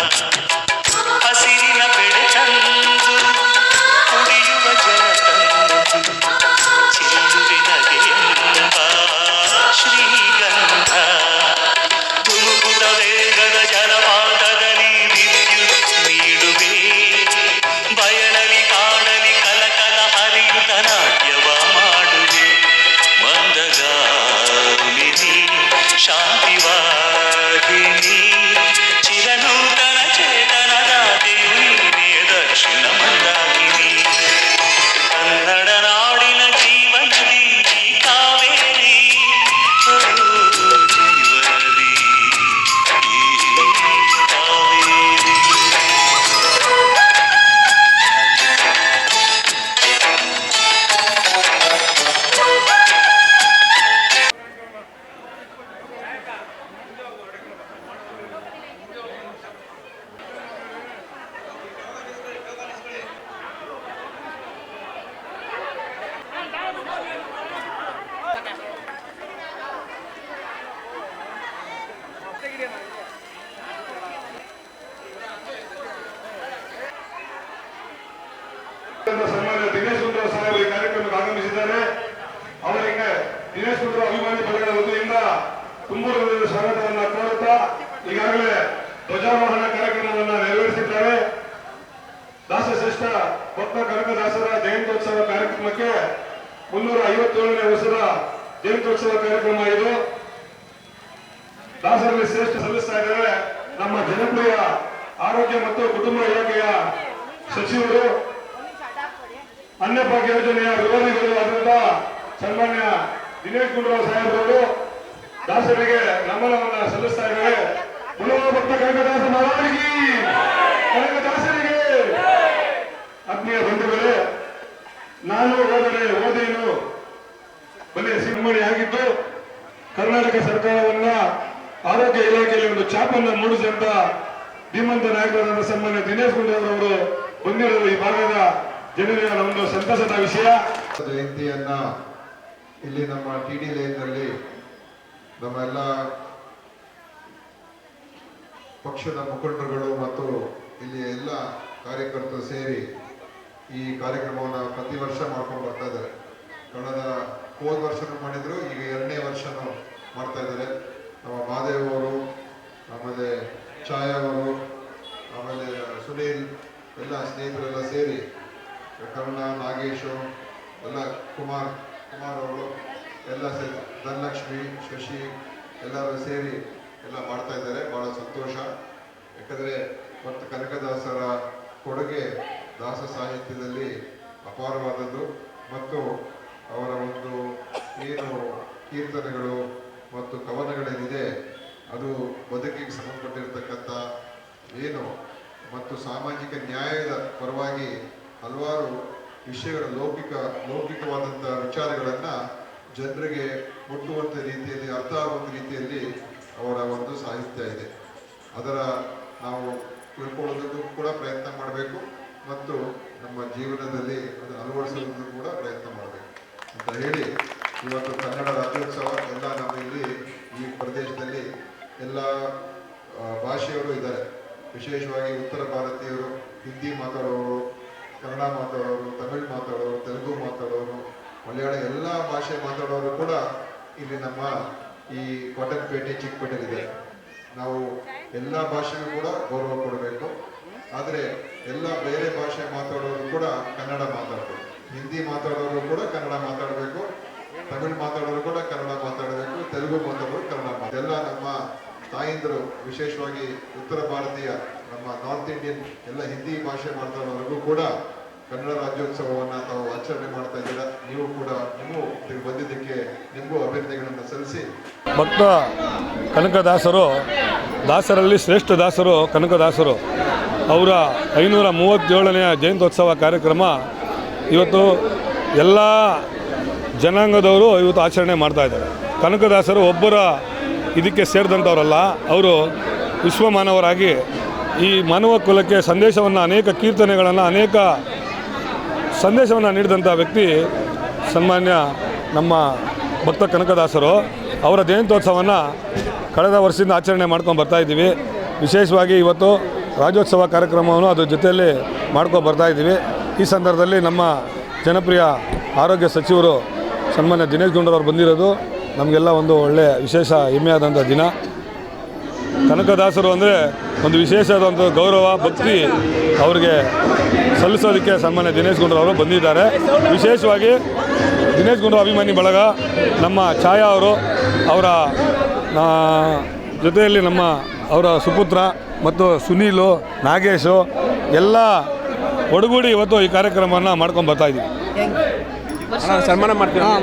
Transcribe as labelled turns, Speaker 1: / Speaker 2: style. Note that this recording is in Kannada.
Speaker 1: Uh-huh.
Speaker 2: ಸನ್ಮಾನ್ಯ ದಿನೇಶ್ ಗುಂಡೂರಾವ್ ಸಾಹೇಬರು ಈ ಕಾರ್ಯಕ್ರಮಕ್ಕೆ ಆಗಮಿಸಿದ್ದಾರೆ. ಅವರಿಗೆ ದಿನೇಶ್ ಗುಂಡೂರಾವ್ ಅಭಿಮಾನಿ ಬಳಗದ ವತಿಯಿಂದ ತುಂಬು ಹೃದಯದ ಸ್ವಾಗತವನ್ನ ಕೋರುತ್ತಾ ಈಗಾಗಲೇ ಧ್ವಜಾರೋಹಣ ಕಾರ್ಯಕ್ರಮವನ್ನು ನೆರವೇರಿಸಿದ್ದಾರೆ. ದಾಸಶ್ರೇಷ್ಠ ಭಕ್ತ ಕನಕದಾಸರ ಜಯಂತ್ಯೋತ್ಸವ ಕಾರ್ಯಕ್ರಮಕ್ಕೆ ಮುನ್ನೂರ ಐವತ್ತೇಳನೇ ವರ್ಷದ ಜಯಂತ್ಯೋತ್ಸವ ಕಾರ್ಯಕ್ರಮ ಇದು. ದಾಸರಲ್ಲಿ ಶ್ರೇಷ್ಠ ಸಲ್ಲಿಸ್ತಾ ಇದ್ದಾರೆ. ನಮ್ಮ ಜನಪ್ರಿಯ ಆರೋಗ್ಯ ಮತ್ತು ಕುಟುಂಬ ಇಲಾಖೆಯ ಸಚಿವರು ಅನ್ನಭಾಗ್ಯ ಯೋಜನೆಯ ವಿರೋಧಿಗಳು ಆದಂತ ಸನ್ಮಾನ್ಯ ದಿನೇಶ್ ಗುಂಡೂರಾವ್ ಸಾಹೇಬ್ರವರು ದಾಸರಿಗೆ ನಮನವನ್ನ ಸಲ್ಲಿಸ್ತಾ ಇದ್ದಾರೆ. ಭಕ್ತ ಕನಕದಾಸ ಮಹಾರಾಜಿ ಕನಕದಾಸರಿಗೆ ಆತ್ಮೀಯ ಬಂಧುಗಳೇ, ನಾನು ಹೋದರೆ ಓದೇನು ಬಲೆ ಸಿಂಹಣಿ ಆಗಿದ್ದು ಕರ್ನಾಟಕ ಸರ್ಕಾರವನ್ನ ಆರೋಗ್ಯ ಇಲಾಖೆಯಲ್ಲಿ ಒಂದು ಚಾಪನ್ನು ಮೂಡಿಸಿದಂತ ಧೀಮಂತ ನಾಯಕರಾದ ಸನ್ಮಾನ್ಯ ದಿನೇಶ್ ಗುಂಡೂರವರು ಬಂದಿರೋದು ಈ ಭಾಗದ ಜನರಿಗೆ ಒಂದು ಸಂತಸದ ವಿಷಯ.
Speaker 3: ಜಯಂತಿಯನ್ನ ಇಲ್ಲಿ ನಮ್ಮ ಟಿ ಡಿ ನಮ್ಮ ಎಲ್ಲ ಪಕ್ಷದ ಮುಖಂಡರುಗಳು ಮತ್ತು ಇಲ್ಲಿ ಎಲ್ಲ ಕಾರ್ಯಕರ್ತರು ಸೇರಿ ಈ ಕಾರ್ಯಕ್ರಮವನ್ನು ಪ್ರತಿ ವರ್ಷ ಮಾಡ್ಕೊಂಡು ಬರ್ತಾ ಇದ್ದಾರೆ. ಕಳೆದ ಹೋದ ವರ್ಷನೂ ಮಾಡಿದ್ರು ಎರಡನೇ ವರ್ಷನೂ ಮಾಡ್ತಾ ಇದ್ದಾರೆ ನಮ್ಮ ಮಹಾದೇವ್ ಅವರು ಆಮೇಲೆ ಛಾಯಾ ಅವರು ಆಮೇಲೆ ಸುನೀಲ್ ಎಲ್ಲ ಸ್ನೇಹಿತರೆಲ್ಲ ಸೇರಿ ಕರುಣ, ನಾಗೇಶು, ಎಲ್ಲ ಕುಮಾರ್ ಕುಮಾರ್ ಅವರು, ಎಲ್ಲ ಸೇರಿ ಧನಲಕ್ಷ್ಮಿ, ಶಶಿ, ಎಲ್ಲರೂ ಸೇರಿ ಎಲ್ಲ ಮಾಡ್ತಾ ಇದ್ದಾರೆ. ಭಾಳ ಸಂತೋಷ. ಯಾಕಂದರೆ ಮತ್ತು ಕನಕದಾಸರ ಕೊಡುಗೆ ದಾಸ ಸಾಹಿತ್ಯದಲ್ಲಿ ಅಪಾರವಾದದ್ದು. ಮತ್ತು ಅವರ ಒಂದು ಏನು ಕೀರ್ತನೆಗಳು ಮತ್ತು ಕವನಗಳೇನಿದೆ, ಅದು ಬದುಕಿಗೆ ಸಂಬಂಧಪಟ್ಟಿರ್ತಕ್ಕಂಥ ಏನು ಮತ್ತು ಸಾಮಾಜಿಕ ನ್ಯಾಯದ ಪರವಾಗಿ ಹಲವಾರು ವಿಷಯಗಳ ಲೌಕಿಕ, ಲೌಕಿಕವಾದಂಥ ವಿಚಾರಗಳನ್ನು ಜನರಿಗೆ ಮುಟ್ಟುವಂಥ ರೀತಿಯಲ್ಲಿ, ಅರ್ಥ ಆಗುವಂಥ ರೀತಿಯಲ್ಲಿ ಅವರ ಒಂದು ಸಾಹಿತ್ಯ ಇದೆ. ಅದರ ನಾವು ತಿಳ್ಕೊಳ್ಳೋದಕ್ಕೂ ಕೂಡ ಪ್ರಯತ್ನ ಮಾಡಬೇಕು ಮತ್ತು ನಮ್ಮ ಜೀವನದಲ್ಲಿ ಅದನ್ನು ಅಳವಡಿಸೋದಕ್ಕೂ ಕೂಡ ಪ್ರಯತ್ನ ಮಾಡಬೇಕು ಅಂತ ಹೇಳಿ ಇವತ್ತು ಕನ್ನಡ ರಾಜ್ಯೋತ್ಸವ ಎಲ್ಲ ನಮ್ಮ ಇಲ್ಲಿ ಈ ಪ್ರದೇಶದಲ್ಲಿ ಎಲ್ಲ ಭಾಷೆಯವರು ಇದ್ದಾರೆ. ವಿಶೇಷವಾಗಿ ಉತ್ತರ ಭಾರತೀಯರು, ಹಿಂದಿ ಮಾತಾಡೋರು, ಕನ್ನಡ ಮಾತಾಡೋರು, ತಮಿಳ್ ಮಾತಾಡೋರು, ತೆಲುಗು ಮಾತಾಡೋರು, ಮಲಯಾಳ ಎಲ್ಲ ಭಾಷೆ ಮಾತಾಡೋರು ಕೂಡ ಇಲ್ಲಿ ನಮ್ಮ ಈ ಕಾಟನ್ಪೇಟೆ ಚಿಕ್ಕಪೇಟೆಲಿದೆ ನಾವು ಎಲ್ಲ ಭಾಷೆಗೂ ಕೂಡ ಗೌರವ ಕೊಡಬೇಕು. ಆದರೆ ಎಲ್ಲ ಬೇರೆ ಭಾಷೆ ಮಾತಾಡೋರು ಕೂಡ ಕನ್ನಡ ಮಾತಾಡಬೇಕು. ಹಿಂದಿ ಮಾತಾಡೋರು ಕೂಡ ಕನ್ನಡ ಮಾತಾಡಬೇಕು. ತಮಿಳ್ ಮಾತಾಡೋರು ಕೂಡ ಕನ್ನಡ ಮಾತಾಡಬೇಕು. ತೆಲುಗು ಮಾತಾಡೋರು ಕನ್ನಡ ಎಲ್ಲ ನಮ್ಮ ತಾಯಂದಿರು ವಿಶೇಷವಾಗಿ ಉತ್ತರ ಭಾರತೀಯ, ನಮ್ಮ ನಾರ್ತ್ ಇಂಡಿಯನ್, ಎಲ್ಲ ಹಿಂದಿ ಭಾಷೆ ಮಾತಾಡೋರಿಗೂ ಕೂಡ ಕನ್ನಡ ರಾಜ್ಯೋತ್ಸವವನ್ನು ತಾವು ಆಚರಣೆ ಮಾಡ್ತಾ ಇದ್ದೀರಾ? ನೀವು ಕೂಡ ನೀವು ಬಂದಿದ್ದಕ್ಕೆ ನಿಮಗೂ ಅಭಿನಂದನೆಗಳನ್ನು ಸಲ್ಲಿಸಿ.
Speaker 2: ಭಕ್ತ ಕನಕದಾಸರು, ದಾಸರಲ್ಲಿ ಶ್ರೇಷ್ಠ ದಾಸರು ಕನಕದಾಸರು, ಅವರ ಐನೂರ ಮೂವತ್ತೇಳನೆಯ ಜಯಂತ್ಯೋತ್ಸವ ಕಾರ್ಯಕ್ರಮ ಇವತ್ತು ಎಲ್ಲ ಜನಾಂಗದವರು ಇವತ್ತು ಆಚರಣೆ ಮಾಡ್ತಾ ಇದ್ದಾರೆ. ಕನಕದಾಸರು ಒಬ್ಬರ ಇದಕ್ಕೆ ಸೇರಿದಂಥವರಲ್ಲ, ಅವರು ವಿಶ್ವಮಾನವರಾಗಿ ಈ ಮಾನವ ಕುಲಕ್ಕೆ ಸಂದೇಶವನ್ನು, ಅನೇಕ ಕೀರ್ತನೆಗಳನ್ನು, ಅನೇಕ ಸಂದೇಶವನ್ನು ನೀಡಿದಂಥ ವ್ಯಕ್ತಿ ಸನ್ಮಾನ್ಯ ನಮ್ಮ ಭಕ್ತ ಕನಕದಾಸರು. ಅವರ ಜಯಂತ್ಯೋತ್ಸವವನ್ನು ಕಳೆದ ವರ್ಷದಿಂದ ಆಚರಣೆ ಮಾಡ್ಕೊಂಡು ಬರ್ತಾ ಇದ್ದೀವಿ. ವಿಶೇಷವಾಗಿ ಇವತ್ತು ರಾಜ್ಯೋತ್ಸವ ಕಾರ್ಯಕ್ರಮವನ್ನು ಅದ್ರ ಜೊತೆಯಲ್ಲಿ ಮಾಡ್ಕೊಂಡು ಬರ್ತಾ ಇದ್ದೀವಿ. ಈ ಸಂದರ್ಭದಲ್ಲಿ ನಮ್ಮ ಜನಪ್ರಿಯ ಆರೋಗ್ಯ ಸಚಿವರು ಸನ್ಮಾನ್ಯ ದಿನೇಶ್ ಗುಂಡೂರವ್ರು ಬಂದಿರೋದು. ನಮಗೆಲ್ಲ ಒಂದು ಒಳ್ಳೆಯ ವಿಶೇಷ ಹೆಮ್ಮೆಯಾದಂಥ ದಿನ. ಕನಕದಾಸರು ಅಂದರೆ ಒಂದು ವಿಶೇಷವಾದಂಥ ಗೌರವ, ಭಕ್ತಿ ಅವ್ರಿಗೆ ಸಲ್ಲಿಸೋದಕ್ಕೆ ಸನ್ಮಾನ್ಯ ದಿನೇಶ್ ಅವರು ಬಂದಿದ್ದಾರೆ. ವಿಶೇಷವಾಗಿ ದಿನೇಶ್ ಗುಂಡ್ರು ಅಭಿಮಾನಿ ಬಳಗ, ನಮ್ಮ ಛಾಯಾ ಅವರು, ಅವರ ಜೊತೆಯಲ್ಲಿ ನಮ್ಮ ಅವರ ಸುಪುತ್ರ ಮತ್ತು ಸುನೀಲು, ನಾಗೇಶು, ಎಲ್ಲ ಒಡಗೂಡಿ ಇವತ್ತು ಈ ಕಾರ್ಯಕ್ರಮವನ್ನು ಮಾಡ್ಕೊಂಡು ಬರ್ತಾ ಇದ್ದೀವಿ.
Speaker 4: ಸನ್ಮಾನ ಮಾಡ್ತೀವಿ